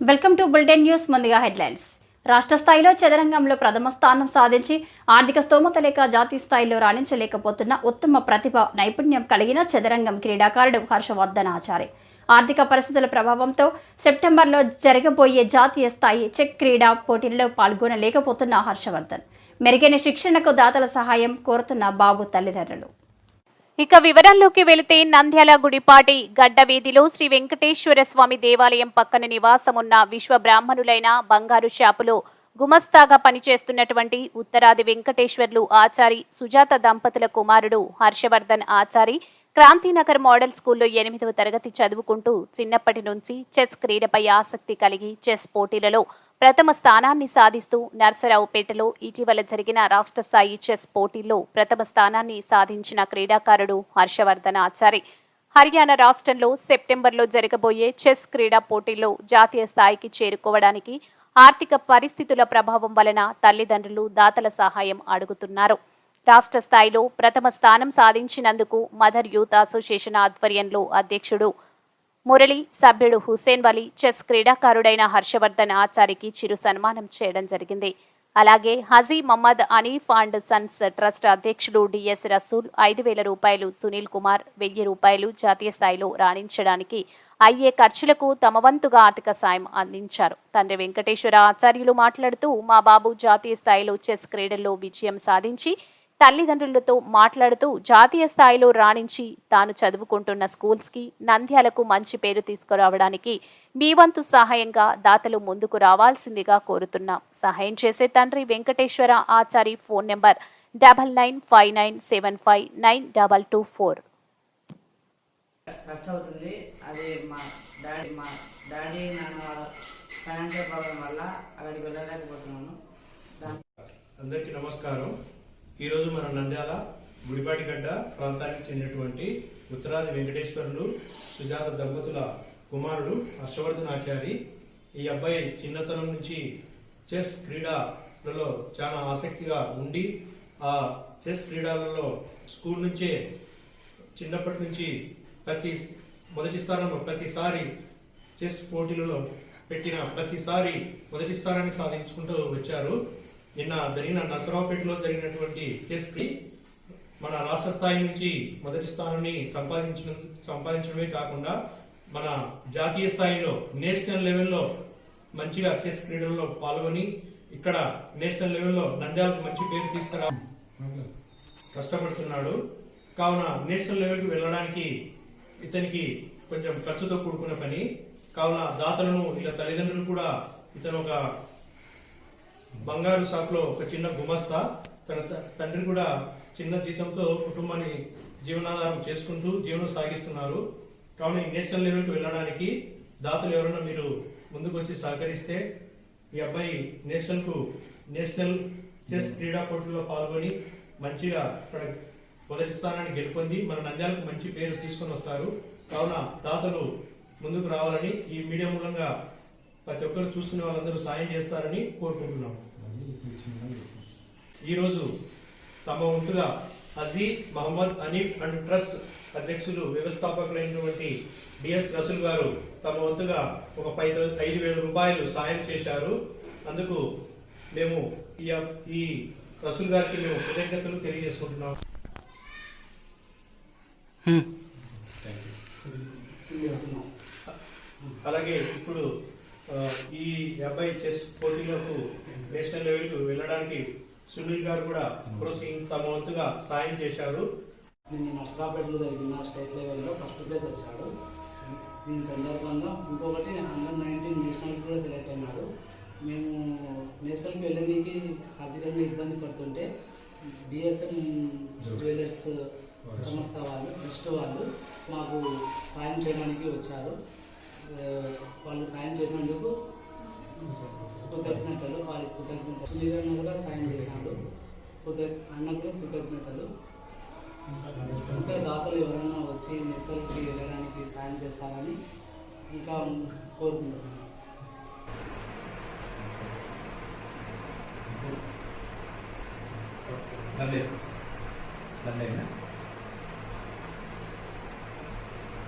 Welcome to bulletin news ముందుగా headlines. రాష్ట్ర స్థాయిలో చదరంగంలో ప్రథమ స్థానం సాధించి ఆర్థిక స్తోమత లేక జాతీయ స్థాయిలో రాణించలేకపోతున్న ఉత్తమ ప్రతిభ నైపుణ్యం కలిగిన చదరంగం క్రీడాకారుడు హర్షవర్ధన్ ఆచారి. ఆర్థిక పరిస్థితుల ప్రభావంతో సెప్టెంబర్లో జరగబోయే జాతీయ స్థాయి చెక్ క్రీడా పోటీల్లో పాల్గొనలేకపోతున్న హర్షవర్ధన్. మెరుగైన శిక్షణకు దాతల సహాయం కోరుతున్న బాబు తల్లిదండ్రులు. ఇక వివరాల్లోకి వెళితే నంద్యాల గుడిపాటి గడ్డ వీధిలో శ్రీ వెంకటేశ్వర స్వామి దేవాలయం పక్కన నివాసమున్న విశ్వ బ్రాహ్మణులైన బంగారు షాపులో గుమస్తాగా పనిచేస్తున్నటువంటి ఉత్తరాది వెంకటేశ్వర్లు ఆచారి సుజాత దంపతుల కుమారుడు హర్షవర్ధన్ ఆచారి క్రాంతినగర్ మోడల్ స్కూల్లో ఎనిమిదవ తరగతి చదువుకుంటూ చిన్నప్పటి నుంచి చెస్ క్రీడపై ఆసక్తి కలిగి చెస్ పోటీలలో ప్రథమ స్థానాన్ని సాధిస్తూ నర్సరావుపేటలో ఇటీవల జరిగిన రాష్ట్ర స్థాయి చెస్ పోటీల్లో ప్రథమ స్థానాన్ని సాధించిన క్రీడాకారుడు హర్షవర్ధన్ ఆచారి. హర్యానా రాష్ట్రంలో సెప్టెంబర్లో జరగబోయే చెస్ క్రీడా పోటీల్లో జాతీయ స్థాయికి చేరుకోవడానికి ఆర్థిక పరిస్థితుల ప్రభావం వలన తల్లిదండ్రులు దాతల సహాయం అడుగుతున్నారు. రాష్ట్ర స్థాయిలో ప్రథమ స్థానం సాధించినందుకు మదర్ యూత్ అసోసియేషన్ ఆధ్వర్యంలో అధ్యక్షుడు మురళి సభ్యుడు హుసేన్ వలి చెస్ క్రీడాకారుడైన హర్షవర్ధన్ ఆచారికి చిరు సన్మానం చేయడం జరిగింది. అలాగే Haji Mohammed Anif and sons trust అధ్యక్షుడు డిఎస్ రసూల్ ఐదు వేల రూపాయలు సునీల్ కుమార్ వెయ్యి రూపాయలు జాతీయ స్థాయిలో రాణించడానికి అయ్యే ఖర్చులకు తమ వంతుగా ఆర్థిక సాయం అందించారు. తండ్రి వెంకటేశ్వర ఆచార్యులు మాట్లాడుతూ మా బాబు జాతీయ స్థాయిలో చెస్ క్రీడల్లో విజయం సాధించి తల్లిదండ్రులతో మాట్లాడుతూ జాతీయ స్థాయిలో రాణించి తాను చదువుకుంటున్న స్కూల్స్కి నంద్యాలకు మంచి పేరు తీసుకురావడానికి మీ వంతు సహాయంగా దాతలు ముందుకు రావాల్సిందిగా కోరుతున్నాం. సహాయం చేసే తండ్రి Venkateswara Achari phone number double nine five nine seven five nine double two four. ఖర్చు అవుతుంది అది మా డాడీ మా డాడీ నాన్న వాళ్ళ ఫైనాన్షియల్ ప్రాబ్లం వల్ల అక్కడికి వెళ్ళలేకపోతున్నాను. దాని అందరికీ నమస్కారం. ఈరోజు మన నంద్యాల గుడిపాటిగడ్డ ప్రాంతానికి చెందినటువంటి ఉత్తరాది వెంకటేశ్వరులు సుజాత దంపతుల కుమారుడు హర్షవర్ధన్ ఆచారి ఈ అబ్బాయి చిన్నతనం నుంచి చెస్ క్రీడలలో చాలా ఆసక్తిగా ఉండి ఆ చెస్ క్రీడలలో స్కూల్ నుంచే చిన్నప్పటి నుంచి ప్రతి మొదటి స్థానంలో ప్రతిసారి చెస్ పోటీలలో పెట్టిన ప్రతిసారి మొదటి స్థానాన్ని సాధించుకుంటూ వచ్చారు. నిన్న జరిగిన నసరావుపేటలో జరిగినటువంటి చెస్ మన రాష్ట్ర స్థాయి నుంచి మొదటి స్థానాన్ని సంపాదించడం సంపాదించడమే కాకుండా మన జాతీయ స్థాయిలో నేషనల్ లెవెల్లో మంచిగా చెస్ క్రీడల్లో పాల్గొని ఇక్కడ నేషనల్ లెవెల్లో నంద్యాలకు మంచి పేరు తీసుకురా కష్టపడుతున్నాడు. కావున నేషనల్ లెవెల్కి వెళ్ళడానికి ఇతనికి కొంచెం ఖర్చుతో కూడుకున్న పని. కావున దాతలను ఇలా తల్లిదండ్రులు కూడా ఇతను ఒక బంగారు షాప్లో ఒక చిన్న గుమస్తా తన త- తండ్రి కూడా చిన్న జీతంతో కుటుంబాన్ని జీవనాధారం చేసుకుంటూ జీవనం సాగిస్తున్నారు. కావున నేషనల్ లెవెల్కి వెళ్ళడానికి దాతలు ఎవరైనా మీరు ముందుకు వచ్చి సహకరిస్తే ఈ అబ్బాయి నేషనల్కు నేషనల్ చెస్ క్రీడా పోటీల్లో పాల్గొని మంచిగా అక్కడ మొదటి స్థానాన్ని గెలుపొంది మన నంద్యాలకు మంచి పేరు తీసుకొని వస్తారు. కావున దాతలు ముందుకు రావాలని ఈ మీడియా మూలంగా ప్రతి ఒక్కరు చూస్తున్న వాళ్ళందరూ సాయం చేస్తారని కోరుకుంటున్నాం ఈరోజు తమ వంతుగా అజీ మహమ్మద్ అనీఫ్ అండ్ ట్రస్ట్ అధ్యక్షులు వ్యవస్థాపకులైనటువంటి డిఎస్ రసూల్ గారు తమ వంతుగా ఒక పై ఐదు వేల రూపాయలు సాయం చేశారు అందుకు మేము ఈ ఈ రసూల్ గారికి మేము కృతజ్ఞతలు తెలియజేసుకుంటున్నాం అలాగే ఇప్పుడు ఈ అబ్బాయి చెస్ పోటీలకు నేషనల్ లెవెల్కు వెళ్ళడానికి సునీల్ గారు కూడా ప్రోత్సహించి తమ వంతుగా సాయం చేశారు. నేను నర్సరాపేటలో జరిగిన స్టేట్ లెవెల్లో ఫస్ట్ ప్లేస్ వచ్చాడు. దీని సందర్భంగా ఇంకొకటి అండర్ నైన్టీన్ నేషనల్ కూడా సెలెక్ట్ అయినాడు. మేము నేషనల్కి వెళ్ళడానికి ఆర్థికంగా ఇబ్బంది పడుతుంటే డిఎస్ఎం జ్యువెలర్స్ సంస్థ వాళ్ళు ట్రస్ట్ వాళ్ళు మాకు సాయం చేయడానికి వచ్చారు. వాళ్ళు సాయం చేసినందుకు కృతజ్ఞతలు వారికి కృతజ్ఞతలు. సునీల్ కూడా సాయం చేశాడు. కృత అన్నకు కృతజ్ఞతలు. ఇంకా దాతలు ఎవరైనా వచ్చి నెట్వర్క్కి వెళ్ళడానికి సాయం చేస్తారని ఇంకా కోరుకుంటున్నాను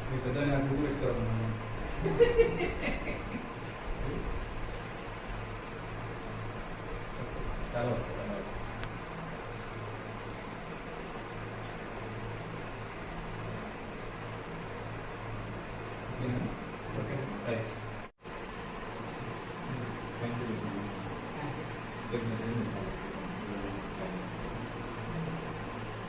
మీ పెద్ద నాకు ఎక్కువ Okay. Thanks.